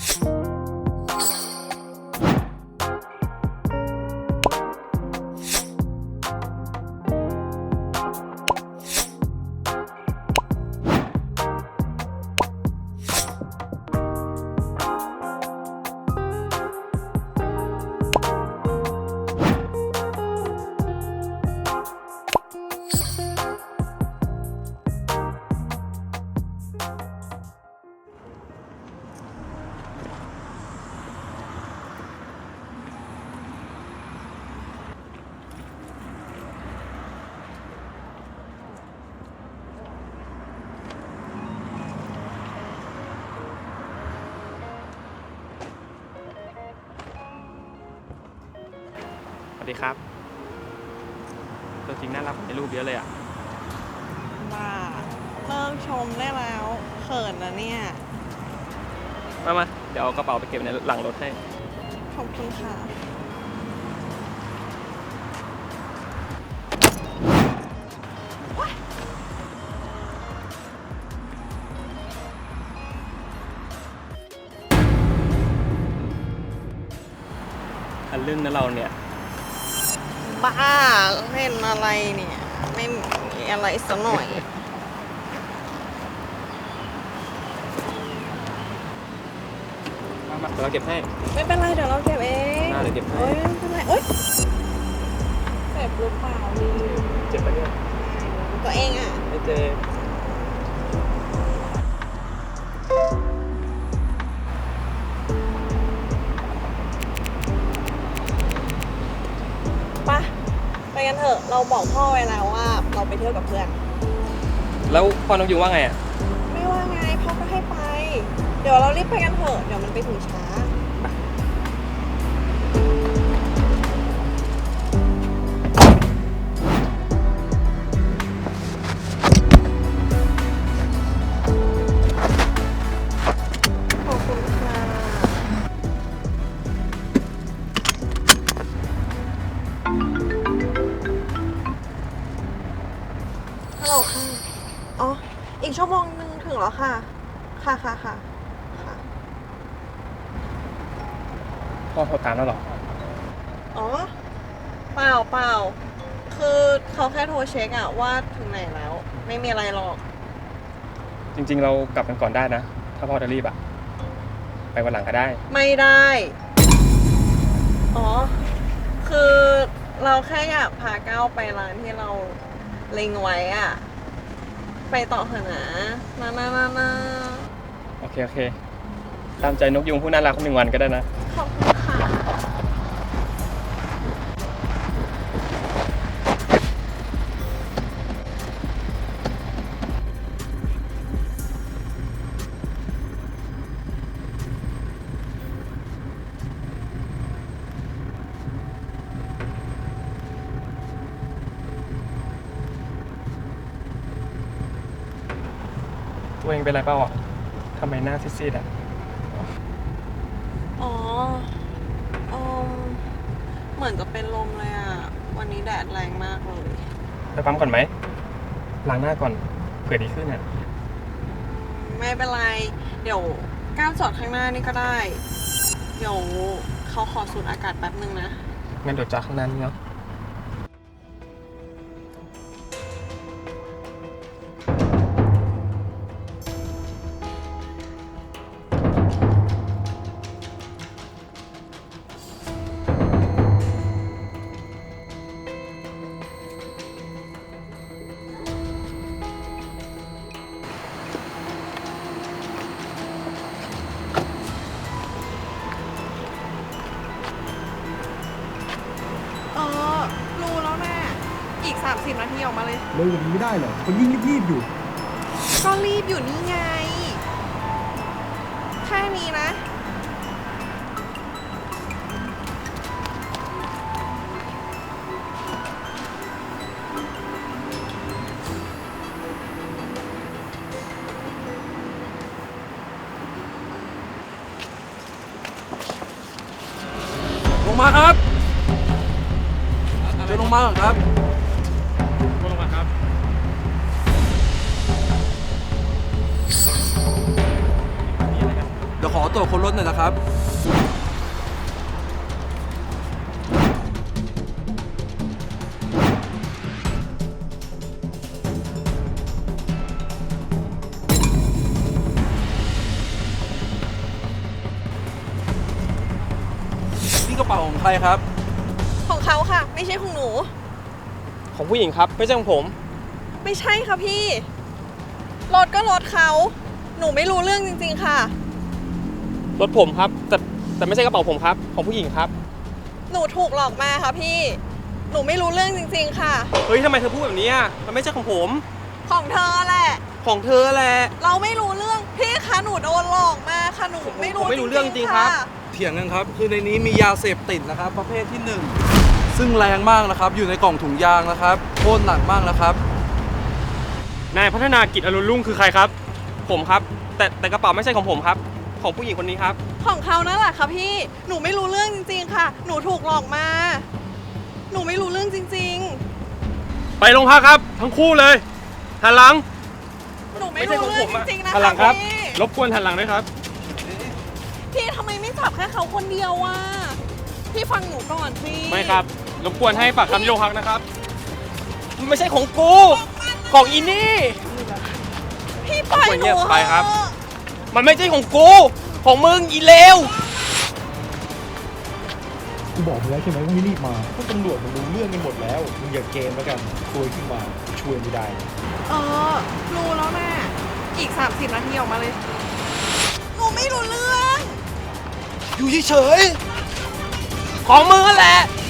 ส วัสดีครับ ตัวจริงน่ารักในรูปเยอะเลยอะบ้าเลิกชมได้แล้วเขินนะเนี่ย มามาเดี๋ยวเอากระเป๋าไปเก็บในหลังรถให้ ขอบคุณค่ะ อันลึ่งนะเราเนี่ย บ้าเล่นอะไรเนี่ย ไม่มีอะไรสักหน่อย มามาเดี๋ยวเราเก็บให้ไม่เป็นไรเดี๋ยวเราเก็บเองน่าจะเก็บให้โอ้ยไม่เป็นไรโอ๊ยเจ็บหรือเปล่าลืมเจ็บปะเนี่ยตัวเองอะ ไม่เจอ เถอะเราบอกพ่อไว้แล้วว่า เราไปเที่ยวกับเพื่อน แล้วพ่อน้องยุงว่าไงอะ ไม่ว่าไงพ่อก็ให้ไป เดี๋ยวเรารีบไปกันเถอะเดี๋ยวมันไปถึงช้า อ๋อ อีกชั่วโมงหนึ่งถึงแล้วค่ะ ค่ะค่ะค่ะค่ะพ่อโทรตามแล้วเหรอ อ๋อ เปล่าเปล่า คือเขาแค่โทรเช็คอะว่าถึงไหนแล้ว ไม่มีอะไรหรอก จริง ๆ เรากลับกันก่อนได้นะ ถ้าพ่อจะรีบอะไปวันหลังก็ได้ ไม่ได้ อ๋อ คือเราแค่อยากพาก้าวไปร้านที่เราเล็งไว้อะ ไปต่อเถอะนะนะนะนะนะโอเค โอเค ตามใจนกยุงผู้น่ารักหนึ่งวันก็ได้นะ ขอบคุณ เองเป็นไรเปล่าอะทำไมหน้าซีดๆอะ อ๋ออมเหมือนจะเป็นลมเลยอะวันนี้แดดแรงมากเลย ไปปั๊มก่อนไหมล้างหน้าก่อนเผื่อดีขึ้นอะ ไม่เป็นไร เดี๋ยวก้าวจอดข้างหน้านี่ก็ได้ เดี๋ยวเขาขอสูดอากาศแป๊บนึงนะ งั้นเดี๋ยวจ้าข้างหน้านี้เนาะ 30นาทีออกมาเลย เร็วกว่านี้ไม่ได้เหรอคนยิ่งรีบๆอยู่ ก็รีบอยู่นี่ไง แค่นี้นะ ลงมาครับเชิญลงมาก่อนครับ ดี๋ยวขอตรวจค้นรถหน่อยนะครับ นี่กระเป๋าของใครครับ ของเขาค่ะ ไม่ใช่ของหนู ของผู้หญิงครับ ไม่ใช่ของผม ไม่ใช่ค่ะพี่ รถก็รถเขา หนูไม่รู้เรื่องจริง ๆ ค่ะ รถผมครับ แต่แต่ไม่ใช่กระเป๋าผมครับ ของผู้หญิงครับ หนูถูกหลอกมาค่ะพี่ หนูไม่รู้เรื่องจริง ๆ ค่ะ เฮ้ยทำไมเธอพูดแบบนี้อะมันไม่ใช่ของผม ของเธอแหละ ของเธอแหละ เราไม่รู้เรื่องพี่คะหนูโดนหลอกมาค่ะหนูไม่รู้ผมไม่รู้เรื่องจริงๆครับะเถียงกันครับ คือในนี้มียาเสพติดนะครับ ประเภทที่หนึ่งซึ่งแรงมากนะครับ อยู่ในกล่องถุงยางนะครับโทษหนักมากนะครับ นายพัฒนากิจอรุณรุ่งคือใครครับ ผมครับ แต่แต่กระเป๋าไม่ใช่ของผมครับ ของผู้หญิงคนนี้ครับ ของเขานั่นแหละค่ะพี่ หนูไม่รู้เรื่องจริง ๆ ค่ะ หนูถูกหลอกมา หนูไม่รู้เรื่องจริง ไปโรงพักครับ ทั้งคู่เลยหันหลังๆ หนูไม่รู้เรื่องจริงๆนะหันหลัคะงครับ พี่ รบกวนหันหลังด้วยครับ พี่ทำไมไม่จับแค่เขาคนเดียววะ พี่ฟังหนูก่อนพี่ไม่ครับ รบกวนให้ปากคำที่โรงพักนะครับไม่ใช่ของกู ของอีนี่ พี่ปล่อยหควรเงีนูยบไปครับ เถอะ มันไม่ใช่ของกู ของมึงอีเลวกูบอกมึงแล้วใช่ไหมว่าให้รีบมาพวกตำรวจมันรู้เรื่องกันหมดแล้วมึงอย่าเกมแล้วกันซวยขึ้นมาช่วยไม่ได้ เออ รู้แล้วแม่อีก 30 นาทีออกมาเลย หนูไม่รู้เรื่อง อยู่เฉยของมึงนั่นแหละๆ